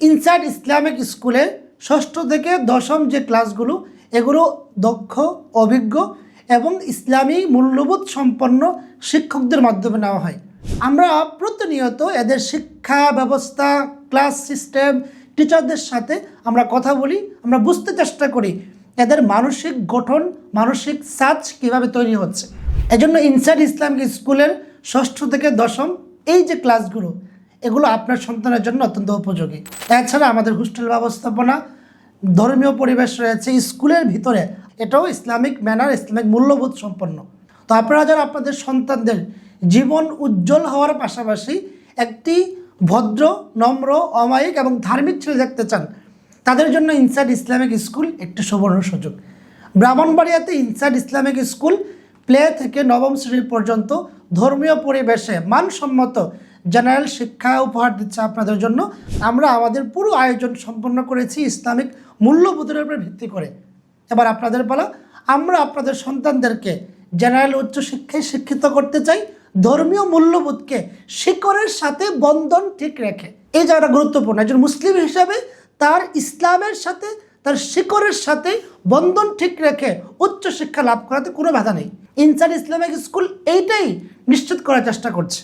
Inside Islamic স্কুলে ষষ্ঠ থেকে দশম যে ক্লাসগুলো এগুলো দক্ষ, অভিজ্ঞ এবং ইসলামী মূল্যবোধ সম্পন্ন শিক্ষকদের মাধ্যমে নেওয়া হয়। আমরা প্রতিনিয়ত এদের শিক্ষা ব্যবস্থা ক্লাস সিস্টেম টিচারদের সাথে আমরা কথা বলি, আমরা বুঝতে চেষ্টা করি এদের মানসিক গঠন, মানসিক সাজ কীভাবে তৈরি হচ্ছে। এজন্য ইনসাইড ইসলামিক স্কুলের ষষ্ঠ থেকে দশম এই যে ক্লাসগুলো এগুলো আপনার সন্তানের জন্য অত্যন্ত উপযোগী। এছাড়া আমাদের হোস্টেল ব্যবস্থাপনা, ধর্মীয় পরিবেশ রয়েছে, স্কুলের ভিতরে এটাও ইসলামিক ম্যানার, ইসলামিক মূল্যবোধ সম্পন্ন। তো আপনারা যারা আপনাদের সন্তানদের জীবন উজ্জ্বল হওয়ার পাশাপাশি একটি ভদ্র, নম্র, অমায়িক এবং ধার্মিক ছেলে দেখতে চান, তাদের জন্য ইনসাইড ইসলামিক স্কুল একটি সুবর্ণ সুযোগ। ব্রাহ্মণবাড়িয়াতে ইনসাইড ইসলামিক স্কুল প্লে থেকে নবম শ্রেণি পর্যন্ত ধর্মীয় পরিবেশে মানসম্মত জেনারেল শিক্ষা উপহার দিচ্ছে আপনাদের জন্য। আমরা আমাদের পুরো আয়োজন সম্পন্ন করেছি ইসলামিক মূল্যবোধের উপর ভিত্তি করে। এবার আপনাদের বলা, আমরা আপনাদের সন্তানদেরকে জেনারেল উচ্চশিক্ষায় শিক্ষিত করতে চাই, ধর্মীয় মূল্যবোধকে শিকড়ের সাথে বন্ধন ঠিক রেখে। এই জায়গাটা গুরুত্বপূর্ণ, একজন মুসলিম হিসাবে তার ইসলামের সাথে, তার শিকড়ের সাথে বন্ধন ঠিক রেখে উচ্চশিক্ষা লাভ করাতে কোনো বাধা নেই। ইনসান ইসলামিক স্কুল এইটাই নিশ্চিত করার চেষ্টা করছে।